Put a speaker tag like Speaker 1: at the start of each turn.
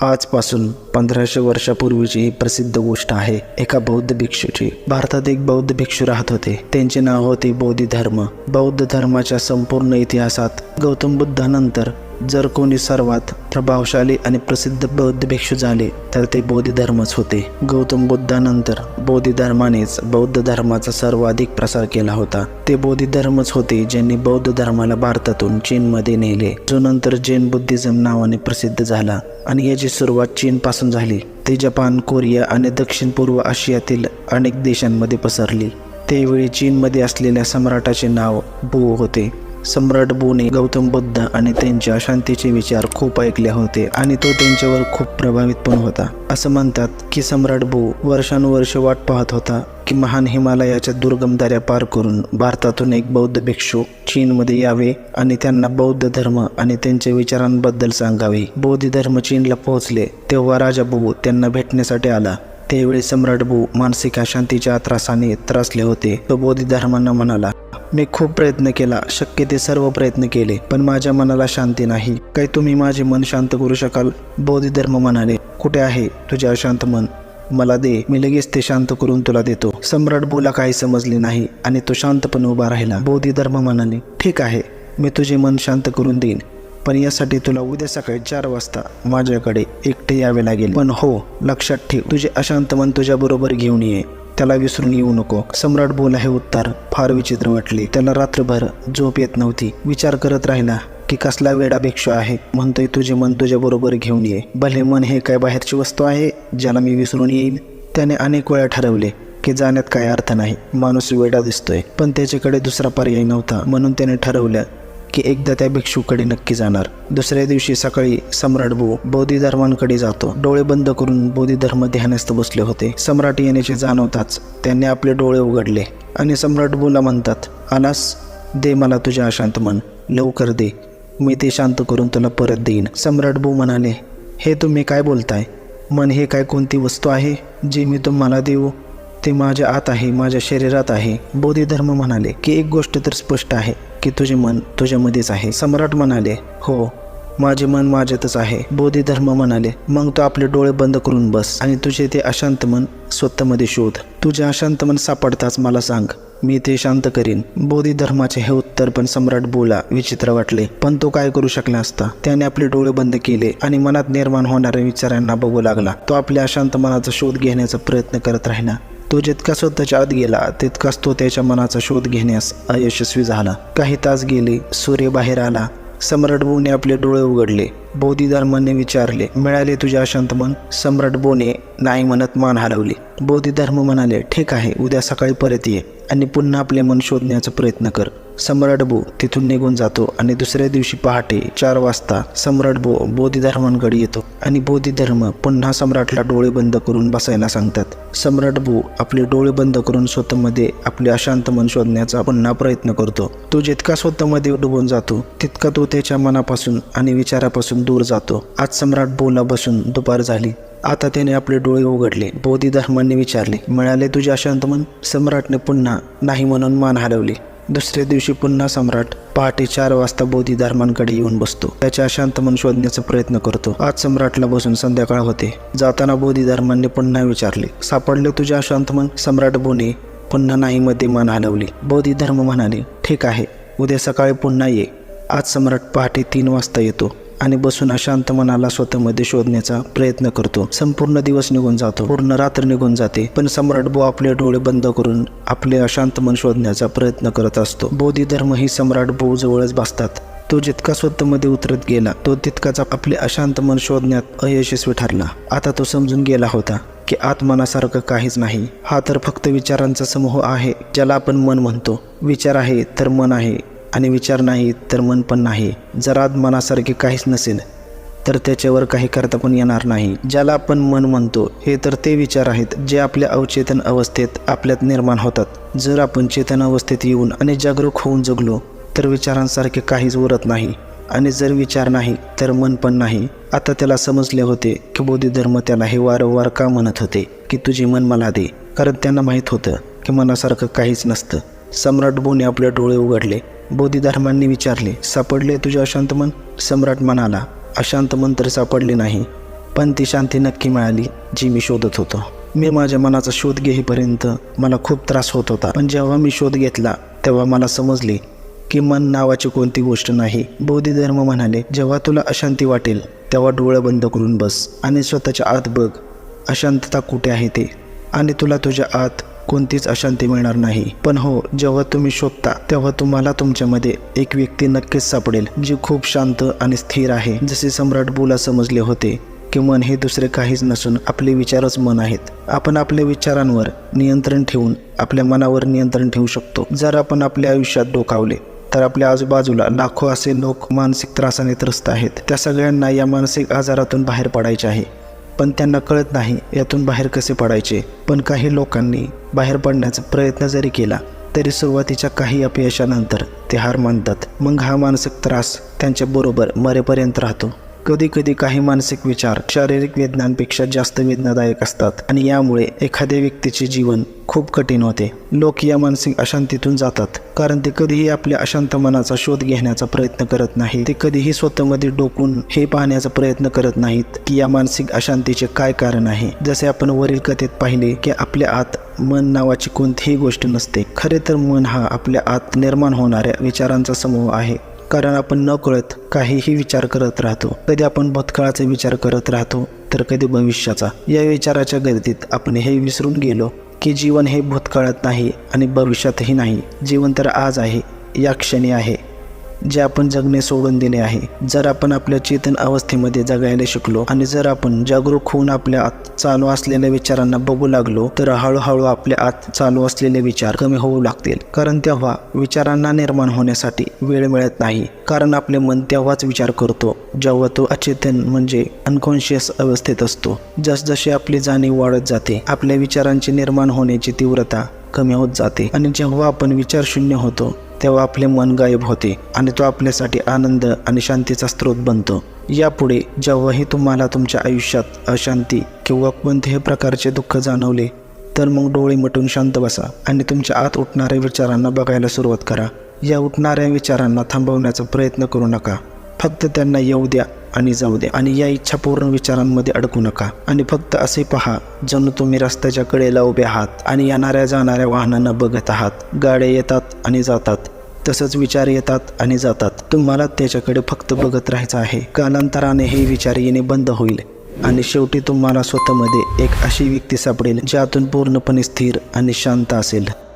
Speaker 1: आजपासून पंधराशे वर्षापूर्वीची ही प्रसिद्ध गोष्ट आहे. एका बौद्ध भिक्षूची. भारतात एक बौद्ध भिक्षू राहत होते. त्यांचे नाव होते बोधिधर्म बौद्ध धर्माच्या संपूर्ण इतिहासात गौतम बुद्धानंतर जर कोणी सर्वात प्रभावशाली आणि प्रसिद्ध बौद्ध भिक्षू झाले तर ते बौद्धधर्मच होते. गौतम बुद्धानंतर बोधिधर्मानेच बौद्ध धर्माचा सर्वाधिक प्रसार केला होता. ते बोधिधर्मच होते ज्यांनी बौद्ध धर्माला भारतातून चीनमध्ये नेले. जो नंतर जैन बुद्धिझम नावाने प्रसिद्ध झाला आणि याची सुरुवात चीनपासून झाली. ते जपान कोरिया आणि दक्षिण पूर्व आशियातील अनेक देशांमध्ये पसरली. त्यावेळी चीनमध्ये असलेल्या सम्राटाचे नाव बू होते. सम्राट बोने गौतम बुद्ध आणि त्यांच्या शांतीचे विचार खूप ऐकले होते आणि तो त्यांच्यावर खूप प्रभावित पण होता. असं म्हणतात की सम्राट बो वर्षानुवर्ष वाट पाहत होता की महान हिमालयाच्या दुर्गम दऱ्या पार करून भारतातून एक बौद्ध भिक्षू चीनमध्ये यावे आणि त्यांना बौद्ध धर्म आणि त्यांच्या विचारांबद्दल सांगावे. बौद्ध धर्म चीनला पोहोचले तेव्हा राजा बो त्यांना भेटण्यासाठी आला. त्यावेळी सम्राट बो मानसिक अशांतीच्या त्रासाने त्रासले होते. तो बौद्ध धर्मांना म्हणाला मी खूप प्रयत्न केला शक्य ते सर्व प्रयत्न केले पण माझ्या मनाला शांती नाही. काही तुम्ही माझे मन शांत करू शकाल? बौद्ध धर्म म्हणाले कुठे आहे तुझे अशांत मन? मला दे मी लगेच ते शांत करून तुला देतो. सम्राट बोला काही समजले नाही आणि तो शांतपणे उभा राहिला. बौद्ध धर्म म्हणाले ठीक आहे मी तुझे मन शांत करून देईन पण यासाठी तुला उद्या सकाळी चार वाजता माझ्याकडे एकटे यावे लागेल. पण हो लक्षात ठेव तुझे अशांत मन तुझ्या बरोबर घेऊन ये. त्याला विसरून येऊ नको. सम्राट बोला हे उत्तर फार विचित्र वाटले. त्याला रात्रभर झोप येत नव्हती. विचार करत राहिला की कसला वेडा भिक्षू आहे. म्हणतोय तुझे मन तुझ्या बरोबर घेऊन ये. भले मन हे काय बाहेरची वस्तू आहे ज्याला मी विसरून येईल त्याने अनेक वेळा ठरवले की जाण्यात काय अर्थ नाही. माणूस वेडा दिसतोय. पण त्याच्याकडे दुसरा पर्याय नव्हता. म्हणून त्याने ठरवलं की एकदा त्या भिक्षूकडे नक्की जाणार. दुसऱ्या दिवशी सकाळी सम्राट भाऊ बौद्धी धर्मांकडे जातो. डोळे बंद करून बौद्धी धर्म ध्यानस्थ बसले होते. सम्राट येण्याचे जाणवताच त्यांनी आपले डोळे उघडले आणि सम्राट बोला म्हणतात अनास दे मला तुझे अशांत मन. लवकर दे. मी ते शांत करून तुला परत देईन. सम्राट भाऊ म्हणाले हे तुम्ही काय बोलताय? मन हे काय कोणती वस्तू आहे जी मी तुम्हाला देऊ? ते माझ्या आत आहे माझ्या शरीरात आहे. बौद्धी धर्म म्हणाले की एक गोष्ट तर स्पष्ट आहे की तुझे मन तुझ्यामध्येच आहे. सम्राट म्हणाले हो माझे मन माझ्यातच आहे. बोधी धर्म म्हणाले मग तू आपले डोळे बंद करून बस आणि तुझे ते अशांत मन स्वतःमध्ये शोध. तुझे अशांत मन सापडताच मला सांग मी ते शांत करीन. बोधी धर्माचे हे उत्तर पण सम्राट बोला विचित्र वाटले. पण तो काय करू शकला असता? त्याने आपले डोळे बंद केले आणि मनात निर्माण होणाऱ्या विचारांना बघू लागला. तो आपल्या अशांत मनाचा शोध घेण्याचा प्रयत्न करत राहिला. तो जितका स्वतःच्या आत गेला तितकाच तो त्याच्या मनाचा शोध घेण्यास अयशस्वी झाला. काही तास गेले सूर्य बाहेर आला. सम्राट बोने आपले डोळे उघडले. बौद्धी धर्माने विचारले मिळाले तुझ्या अशांत मन? सम्राट बोने नाही म्हणत मान हलवली. बौद्धी धर्म म्हणाले ठीक आहे उद्या सकाळी परत ये आणि पुन्हा आपले मन शोधण्याचा प्रयत्न कर. सम्राट बो तिथून निघून जातो आणि दुसऱ्या दिवशी पहाटे चार वाजता सम्राट बो बोधीधर्मांकडे येतो आणि बौद्धी पुन्हा सम्राटला डोळे बंद करून बसायला सांगतात. सम्राट बो आपले डोळे बंद करून स्वतःमध्ये आपले अशांत मन शोधण्याचा पुन्हा प्रयत्न करतो. तो जितका स्वतःमध्ये डुबून जातो तितका तो त्याच्या मनापासून आणि विचारापासून दूर जातो. आज सम्राट बोला बसून दुपार झाली. आता त्याने आपले डोळे उघडले. बोधी धर्मांनी विचारले मिळाले तुझे अशांत मन? सम्राटने पुन्हा नाही म्हणून मान हलवली दुसऱ्या दिवशी पुन्हा सम्राट पहाटे चार वाजता बोधी धर्मांकडे येऊन बसतो. त्याचे अशांत मन शोधण्याचा प्रयत्न करतो. आज सम्राटला बसून संध्याकाळ होते. जाताना बोधी धर्मांनी पुन्हा विचारले सापडले तुझे अशांत मन? सम्राट बोने पुन्हा नाही मध्ये मान हलवली बोधी धर्म म्हणाले ठीक आहे उद्या सकाळी पुन्हा ये. आज सम्राट पहाटे तीन वाजता येतो. आणि बसून अशांत मनाला स्वतःमध्ये शोधण्याचा प्रयत्न करतो. संपूर्ण दिवस निघून जातो. पूर्ण रात्र निघून जाते. पण सम्राट बो आपले डोळे बंद करून आपले अशांत मन शोधण्याचा प्रयत्न करत असतो. बोधी धर्म ही सम्राट बो जवळच बसतात तो जितका स्वतःमध्ये उतरत गेला तो तितकाच आपले अशांत मन शोधण्यात अयशस्वी ठरला. आता तो समजून गेला होता की आत्मनासारखं काहीच नाही. हा तर फक्त विचारांचा समूह आहे ज्याला आपण मन म्हणतो. विचार आहे तर मन आहे. आणि विचार नाही तर मन पण नाही. जरा मनासारखे काहीच नसेल तर त्याच्यावर काही करता पण येणार नाही. ज्याला आपण मन म्हणतो हे तर ते विचार आहेत जे आपल्या अवचेतन अवस्थेत आपल्यात निर्माण होतात. जर आपण चेतन अवस्थेत येऊन आणि जागरूक होऊन जगलो तर विचारांसारखे काहीच उरत नाही. आणि जर विचार नाही तर मन पण नाही. आता त्याला समजले होते की बौद्ध धर्म त्याला हे वारंवार का म्हणत होते की तुझे मन मला दे. कारण त्यांना माहीत होतं की मनासारखं काहीच नसतं. सम्राट बोने आपले डोळे उघडले. बोधीधर्मांनी विचारले सापडले तुझे अशांत मन? सम्राट म्हणाला अशांत मन तर सापडले नाही पण ती शांती नक्की मिळाली जी मी शोधत होतो. मी माझ्या मनाचा शोध घेईपर्यंत मला खूप त्रास होत होता. पण जेव्हा मी शोध घेतला तेव्हा मला समजले की मन नावाची कोणती गोष्ट नाही. बौद्ध धर्म म्हणाले जेव्हा तुला अशांती वाटेल तेव्हा डोळं बंद करून बस आणि स्वतःच्या आत बघ अशांतता कुठे आहे ते? आणि तुला तुझ्या आत कोणतीच अशांती मिळणार नाही. पण हो जेव्हा तुम्ही शोधता तेव्हा तुम्हाला तुमच्यामध्ये एक व्यक्ती नक्कीच सापडेल जी खूप शांत आणि स्थिर आहे. जसे सम्राट बुला समजले होते की मन हे दुसरे काहीच नसून आपले विचारच मन आहेत. आपण आपल्या विचारांवर नियंत्रण ठेवून आपल्या मनावर नियंत्रण ठेवू शकतो. जर आपण आपल्या आयुष्यात डोकावले तर आपल्या आजूबाजूला लाखो असे लोक मानसिक त्रासाने त्रस्त आहेत. त्या सगळ्यांना या मानसिक आजारातून बाहेर पडायचे आहे. पण त्यांना कळत नाही यातून बाहेर कसे पडायचे. पण काही लोकांनी बाहेर पडण्याचा प्रयत्न जरी केला तरी सुरुवातीच्या काही अपयशानंतर ते हार मानतात. मग हा मानसिक त्रास त्यांच्याबरोबर मरेपर्यंत राहतो. कधी कधी काही मानसिक विचार शारीरिक वेदनांपेक्षा जास्त वेदनादायक असतात आणि यामुळे एखाद्या व्यक्तीचे जीवन खूप कठीण होते. लोक या मानसिक अशांतीतून जातात कारण ते कधीही आपल्या अशांत मनाचा शोध घेण्याचा प्रयत्न करत नाही ते कधीही स्वतःमध्ये डोकून हे पाहण्याचा प्रयत्न करत नाहीत की या मानसिक अशांतीचे काय कारण आहे. जसे आपण वरील कथेत पाहिले की आपल्या आत मन नावाची कोणतीही गोष्ट नसते. खरे तर मन हा आपल्या आत निर्माण होणाऱ्या विचारांचा समूह आहे. कारण आपण न कळत काहीही विचार करत राहतो. कधी आपण भूतकाळाचा विचार करत राहतो तर कधी भविष्याचा. या विचाराच्या गर्दीत आपण हे विसरून गेलो की जीवन हे भूतकाळात नाही आणि भविष्यातही नाही. जीवन तर आज आहे या क्षणी आहे. जे आपण जगणे सोडून दिले आहे. जर आपण आपल्या चेतन अवस्थेमध्ये जगायला शिकलो आणि जर आपण जागरूक होऊन आपल्या आत चालू असलेल्या विचारांना बघू लागलो तर हळूहळू आपल्या आत चालू असलेले विचार कमी होऊ लागतील. कारण तेव्हा विचारांना निर्माण होण्यासाठी वेळ मिळत नाही. कारण आपले मन तेव्हाच विचार करतो जेव्हा तो अचेतन म्हणजे अनकॉन्शियस अवस्थेत असतो. जसजशी आपली जाणीव वाढत जाते आपल्या विचारांची निर्माण होण्याची तीव्रता कमी होत जाते. आणि जेव्हा आपण विचार शून्य होतो तेव्हा आपले मन गायब होते आणि तो आपल्यासाठी आनंद आणि शांतीचा स्रोत बनतो. यापुढे जेव्हाही तुम्हाला तुमच्या आयुष्यात अशांती किंवा कोणत्याही प्रकारचे दुःख जाणवले तर मग डोळे मिटून शांत बसा आणि तुमच्या आत उठणाऱ्या विचारांना बघायला सुरुवात करा. या उठणाऱ्या विचारांना थांबवण्याचा प्रयत्न करू नका. फक्त त्यांना येऊ द्या. आणि जाऊ दे. आणि या इच्छापूर्ण विचारांमध्ये अडकू नका. आणि फक्त असे पहा जणू तुम्ही रस्त्याच्या कडेला उभे आहात आणि येणाऱ्या जाणाऱ्या वाहनांना बघत आहात. गाड्या येतात आणि जातात. तसंच विचार येतात आणि जातात. तुम्हाला त्याच्याकडे फक्त बघत राहायचं आहे. कालांतराने हे विचार येणे बंद होईल. आणि शेवटी तुम्हाला स्वतःमध्ये एक अशी व्यक्ती सापडेल ज्यातून पूर्णपणे स्थिर आणि शांत असेल.